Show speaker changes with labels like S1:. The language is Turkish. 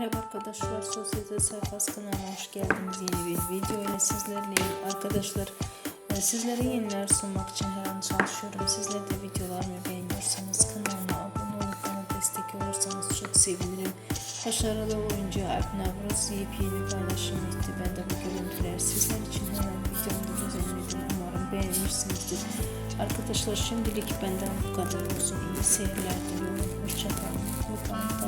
S1: Merhaba arkadaşlar, Sosyete Sayfası kanalına hoş geldiniz. Yeni bir video ile sizlerleyim. Arkadaşlar, e, sizlere yeniler sunmak için her an çalışıyorum. Sizler de videolarımı beğeniyorsanız kanalıma abone olup bana destek olursanız çok sevinirim. Başarılı oyuncu Alp Navruz yepyeni paylaşım etti. Ben de bu görüntüler sizler için hemen videomda düzenledim. Umarım beğenirsinizdir. Arkadaşlar şimdilik benden bu kadar olsun. İyi seyirler diliyorum. Hoşçakalın. Lütfen